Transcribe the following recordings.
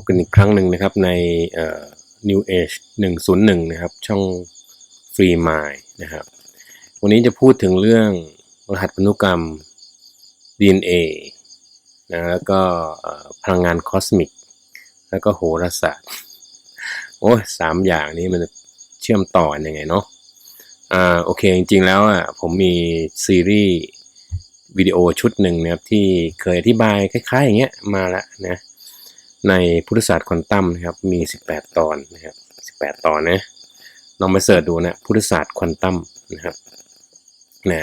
บกันอีกครั้งหนึ่งนะครับใน New Age 101 นะครับ ช่อง Free Mind นะครับ วันนี้จะพูดถึงเรื่องรหัสพันธุกรรม DNA นะแล้วก็พลังงานคอสมิก แล้วก็โหราศาสตร์ โอ้ยสามอย่างนี้มันเชื่อมต่อกันยังไงเนาะอ่าโอเค จริงๆแล้วอะผมมีซีรีส์วิดีโอชุดหนึ่งนะครับที่เคยอธิบายคล้ายๆอย่างเงี้ยมาแล้วนะ ในพุทธศาสตร์ควอนตัมนะครับมี 18 ตอนนะครับ18 ตอนนะลองไปเสิร์ชดูนะพุทธศาสตร์ควอนตัมนะครับนะ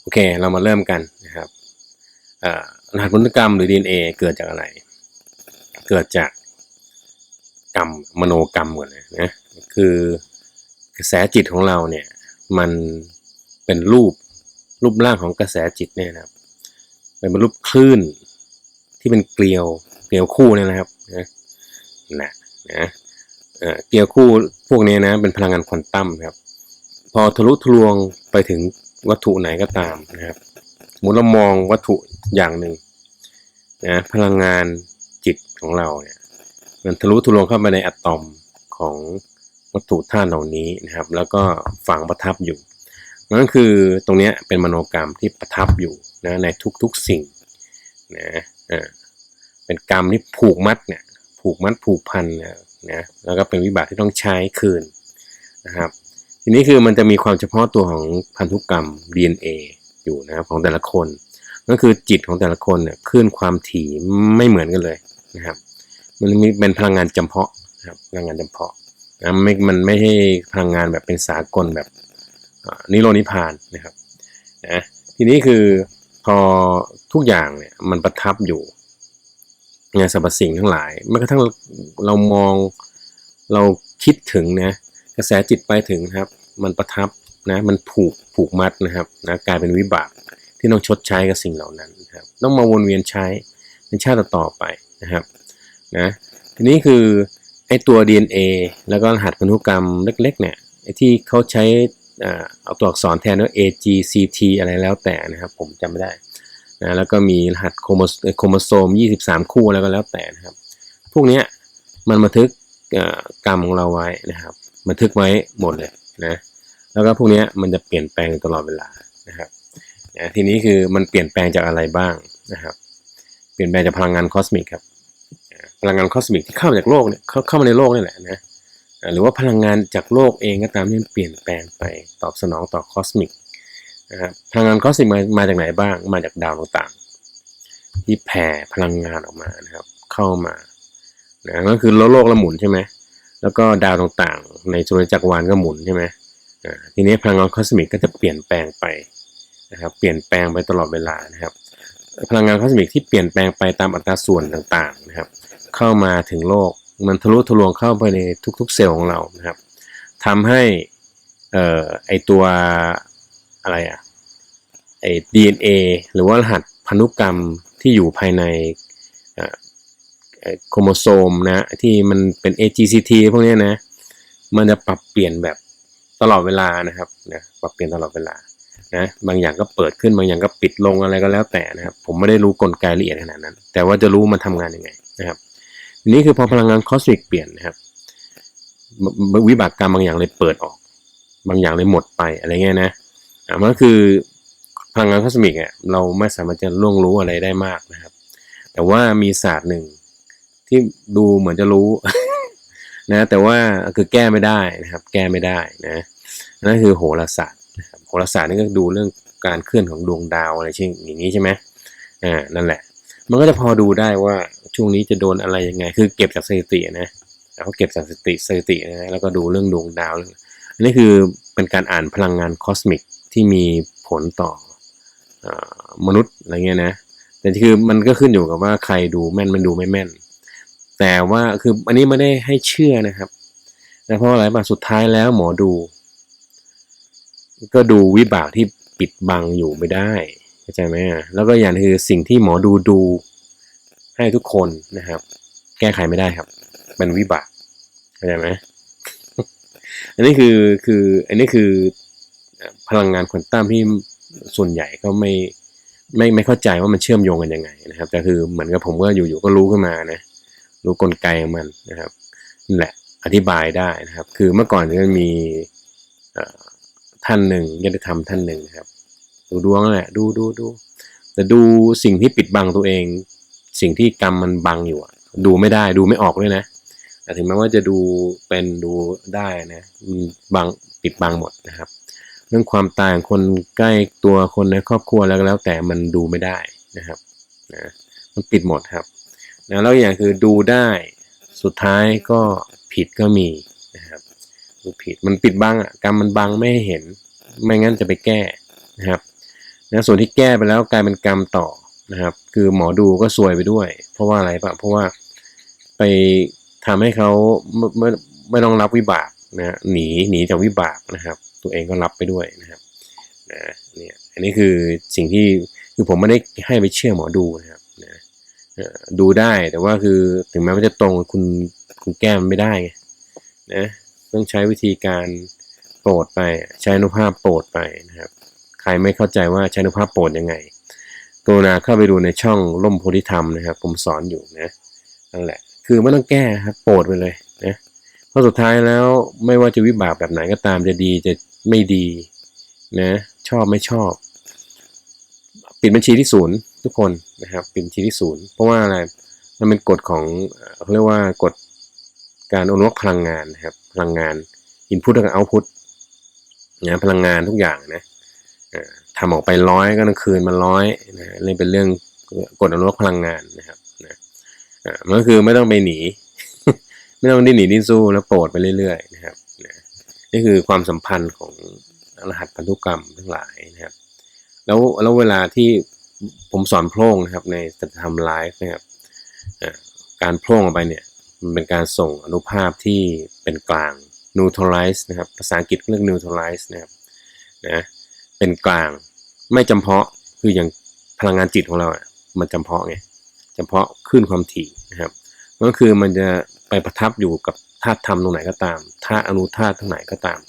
โอเคเรามาเริ่มกันนะครับอ่ารหัสพันธุกรรมหรือ DNA เกิดจากอะไร เกิดจากกรรมมโนกรรมก่อนเลยนะคือกระแสจิตของเราเนี่ยมันเป็นรูปรูปร่างของกระแสจิตเนี่ยนะครับเป็นรูปคลื่นที่เป็นเกลียว ลียวคู่เนี่ยนะครับนะนะนะเออเกลียวคู่พวกนี้นะเป็นพลังงานควอนตัมครับ พอทะลุทะลวงไปถึงวัตถุไหนก็ตามนะครับสมมติเรามองวัตถุอย่างหนึ่งนะพลังงานจิตของเราเนี่ยมันทะลุทะลวงเข้าไปในอะตอมของวัตถุธาตุเหล่านี้นะครับ แล้วก็ฝังประทับอยู่นั่นคือตรงเนี้ยเป็นมโนกรรมที่ประทับอยู่นะในทุกๆสิ่งนะอ่า เป็นกรรมที่ผูกมัดเนี่ยผูกมัดผูกพันนะนะแล้วก็เป็นวิบากที่ต้องใช้คืนนะครับ ทีนี้คือมันจะมีความเฉพาะตัวของพันธุกรรม DNA อยู่นะครับของแต่ละคนก็คือจิตของแต่ละคนเนี่ยคลื่นความถี่ไม่เหมือนกันเลยนะครับ มันมีเป็นพลังงานจำเพาะนะครับพลังงานจำเพาะนะไม่มันไม่ใช่พลังงานแบบเป็นสากลแบบนิโรธนิพานนะครับนะทีนี้คือพอทุกอย่างเนี่ยมันประทับอยู่ ในสรรพสิ่งทั้งหลายแม้กระทั่งเรามองเราคิดถึงนะกระแสจิตไปถึงครับ มันประทับนะมันผูกผูกมัดนะครับนะกลายเป็นวิบากที่ต้องชดใช้กับสิ่งเหล่านั้นนะครับต้องมาวนเวียนใช้ในชาติต่อไปนะครับนะทีนี้คือไอ้ตัว DNA แล้วก็รหัสพันธุกรรมเล็กๆเนี่ยไอที่เขาใช้อ่าเอาตัวอักษรแทนว่า AGCT อะไรแล้วแต่นะครับ ผมจำไม่ได้ นะแล้วก็มีรหัสโครโมโซม 23 คู่แล้วก็แล้วแต่นะครับ พวกนี้มันบันทึกกรรมของเราไว้นะครับ บันทึกไว้หมดเลยนะแล้วก็พวกนี้มันจะเปลี่ยนแปลงตลอดเวลานะครับนะทีนี้คือมันเปลี่ยนแปลงจากอะไรบ้างนะครับ เปลี่ยนแปลงจากพลังงานคอสมิกครับพลังงานคอสมิกที่เข้ามาจากโลกเนี่ยเข้าเข้ามาในโลกนี่แหละนะหรือว่าพลังงานจากโลกเองก็ตามที่มันเปลี่ยนแปลงไปตอบสนองต่อคอสมิก นะครับพลังงานคอสมิกมามาจากไหนบ้าง มาจากดาวต่างๆ ที่แผ่พลังงานออกมานะครับ เข้ามานะก็คือโลกโลกละหมุนใช่ไหมแล้วก็ดาวต่างๆ ในสุริจักรวาลก็หมุนใช่ไหมอ่าทีนี้พลังงานคอสมิกก็จะเปลี่ยนแปลงไปนะครับ เปลี่ยนแปลงไปตลอดเวลานะครับ พลังงานคอสมิกที่เปลี่ยนแปลงไปตามอัตราส่วนต่างๆนะครับ เข้ามาถึงโลกมันทะลุทะลวงเข้าไปในทุกๆเซลล์ของเรานะครับทำให้อ่อไอตัว อะไรอะไอ้ DNA หรือว่ารหัสพันธุกรรมที่อยู่ภายในโครโมโซมนะที่มันเป็น AGCT พวกนี้นะ มันจะปรับเปลี่ยนแบบตลอดเวลานะครับนะปรับเปลี่ยนตลอดเวลานะบางอย่างก็เปิดขึ้นบางอย่างก็ปิดลงอะไรก็แล้วแต่นะครับ ผมไม่ได้รู้กลไกละเอียดขนาดนั้น แต่ว่าจะรู้มันทำงานยังไงนะครับนี่คือพอพลังงานคอสมิกเปลี่ยนนะครับวิบากกรรมบางอย่างเลยเปิดออก บางอย่างเลยหมดไปอะไรเงี้ยนะ มันก็คือพลังงานคอสมิกเนี่ยเราไม่สามารถจะล่วงรู้อะไรได้มากนะครับ แต่ว่ามีศาสตร์หนึ่งที่ดูเหมือนจะรู้นะแต่ว่าคือแก้ไม่ได้นะครับ แก้ไม่ได้นะนั่นคือโหราศาสตร์นะครับโหราศาสตร์นี่ก็ดูเรื่องการเคลื่อนของดวงดาวอะไรเช่นอย่างนี้ใช่ไหมอ่านั่นแหละ มันก็จะพอดูได้ว่าช่วงนี้จะโดนอะไรยังไง คือเก็บจากสถิตินะเขาเก็บจากสถิติสถิตินะแล้วก็ดูเรื่องดวงดาวอันนี้คือเป็นการอ่านพลังงานคอสมิก ที่มีผลต่ออมนุษย์อะไรเงี้ยนะ แต่คือมันก็ขึ้นอยู่กับว่าใครดูแม่นมันดูไม่แม่น แต่ว่าคืออันนี้ไม่ได้ให้เชื่อนะครับนะเพราะอะไรป่ะสุดท้ายแล้วหมอดู ก็ดูวิบากที่ปิดบังอยู่ไม่ได้เข้าใจไหมอะแล้วก็อย่างหนึ่งคือสิ่งที่หมอดูดูให้ทุกคนนะครับ แก้ไขไม่ได้ครับเป็นวิบากเข้าใจไหมอันนี้คือคือ อันนี้คือ พลังงานควอนตัมที่ส่วนใหญ่ก็ไม่ไม่ไม่เข้าใจว่ามันเชื่อมโยงกันยังไงนะครับ แต่คือเหมือนกับผมก็อยู่ๆก็รู้ขึ้นมานะรู้กลไกของมันนะครับนั่นแหละอธิบายได้นะครับ คือเมื่อก่อนจะมีท่านหนึ่งญาติธรรมท่านหนึ่งครับ ดูดวงนั่นแหละดูดูดูแต่ดูสิ่งที่ปิดบังตัวเอง สิ่งที่กรรมมันบังอยู่ดูไม่ได้ดูไม่ออกด้วยนะแต่ถึงแม้ว่าจะดูเป็นดูได้นะบังปิดบังหมดนะครับ รื่องความตายของคนใกล้ตัวคนในครอบครัวแล้วแล้วแต่มันดูไม่ได้นะครับนะมันปิดหมดครับนะแล้วอย่างคือดูได้สุดท้ายก็ผิดก็มีนะครับดูผิดมันปิดบังอะกรรมมันบังไม่ให้เห็น ไม่งั้นจะไปแก้นะครับนะส่วนที่แก้ไปแล้วกลายเป็นกรรมต่อนะครับ คือหมอดูก็ซวยไปด้วย เพราะว่าอะไรปะเพราะว่าไปทำให้เขาไม่ไม่ไม่ต้องรับวิบากนะหนีหนีจากวิบากนะครับ ตัวเองก็รับไปด้วยนะครับนะเนี่ยอันนี้คือสิ่งที่คือผมไม่ได้ให้ไปเชื่อหมอดูนะครับนะดูได้แต่ว่าคือถึงแม้ว่าจะตรงคุณคุณแก้มไม่ได้นะต้องใช้วิธีการโปรดไปใช้นุภาพโปรดไปนะครับ ใครไม่เข้าใจว่าใช้นุภาพโปรดยังไงกรุณาเข้าไปดูในช่องล่มโพธิธรรมนะครับ ผมสอนอยู่นะนั่นแหละ คือไม่ต้องแก้ครับโปรดไปเลยนะเพราะสุดท้ายแล้วไม่ว่าจะวิบากแบบไหนก็ตามจะดีจะ ไม่ดีนะชอบไม่ชอบ ปิดบัญชีที่ศูนย์ทุกคนนะครับปิดบัญชีที่ศูนย์เพราะว่าอะไรมันเป็นกฎของเขาเรียกว่ากฎการอนุรักษ์พลังงานนะครับพลังงานอินพุตกับเอาพุตนะพลังงานทุกอย่างนะทำออกไปร้อยก็ต้องคืนมาร้อยนะนี่เป็นเรื่องกฎอนุรักษ์พลังงานนะครับนะอ่ามันก็คือไม่ต้องไปหนี ไม่ต้องดิ้นหนีดิ้นสู้แล้วโปรดไปเรื่อยๆนะครับ นี่คือความสัมพันธ์ของรหัสพันธุกรรมทั้งหลายนะครับ แล้วแล้วเวลาที่ผมสอนโพร่งนะครับในจะทำไลฟ์นะครับการโพร่งออกไปเนี่ยมันเป็นการส่งอนุภาพที่เป็นกลาง neutralize นะครับภาษาอังกฤษเรียก neutralize นะครับนะเป็นกลางไม่จำเพาะคืออย่างพลังงานจิตของเราอะมันจำเพาะไงจำเพาะขึ้นความถี่นะครับก็คือมันจะไปประทับอยู่กับ ธาตุธรรมตรงไหนก็ตามธาตุอนุธาตุตรงไหนก็ตาม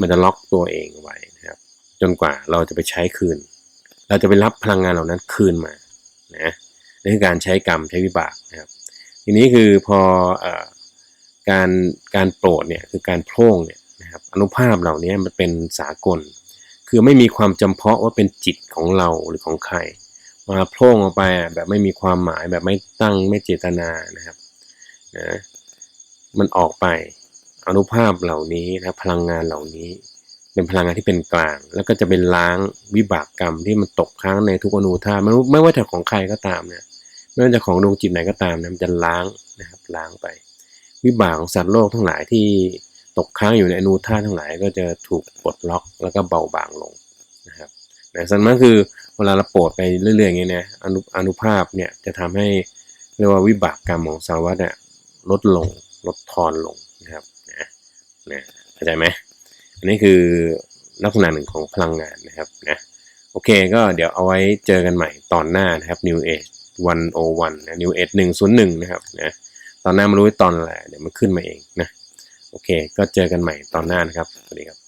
มันจะล็อกตัวเองไว้นะครับ จนกว่าเราจะไปใช้คืน เราจะไปรับพลังงานเหล่านั้นคืนมานะนี่คือการใช้กรรมใช้วิบากนะครับ ทีนี้คือพออการการโปรดเนี่ยคือการโพร่งเนี่ยนะครับอนุภาพเหล่านี้มันเป็นสากล คือไม่มีความจำเพาะว่าเป็นจิตของเราหรือของใคร มาโพร่งออกไปอะแบบไม่มีความหมายแบบไม่ตั้งไม่เจตนานะครับนะ มันออกไปอนุภาพเหล่านี้นะพลังงานเหล่านี้ เป็นพลังงานที่เป็นกลาง แล้วก็จะเป็นล้างวิบากกรรมที่มันตกค้างในทุกอนูธาตุไม่ไม่ว่าจะของใครก็ตามเนี่ยไม่ว่าจะของดวงจิตไหนก็ตามนะมันจะล้างนะครับล้างไป วิบากของสัตว์โลกทั้งหลายที่ตกค้างอยู่ในอนูธาตุทั้งหลาย ก็จะถูกปลดล็อกแล้วก็เบาบางลงนะครับแต่ส่วนมากคือเวลาเราโปรดไปเรื่อยๆอย่างเงี้นะอนุอนุภาพเนี่ยจะทำให้เรียกว่าวิบากกรรมของสาวัตเนี่ยลดลง ลดทอนลงนะครับนะนะเข้าใจไหมอันนี้คือลักษณะหนึ่งของพลังงานนะครับนะโอเคก็เดี๋ยวเอาไว้เจอกันใหม่ตอนหน้านะครับ New Age 101นะ New Age 101 นะครับนะตอนหน้าไม่รู้ว่าตอนอะไรเดี๋ยวมันขึ้นมาเองนะโอเค ก็เจอกันใหม่ตอนหน้านะครับสวัสดีครับ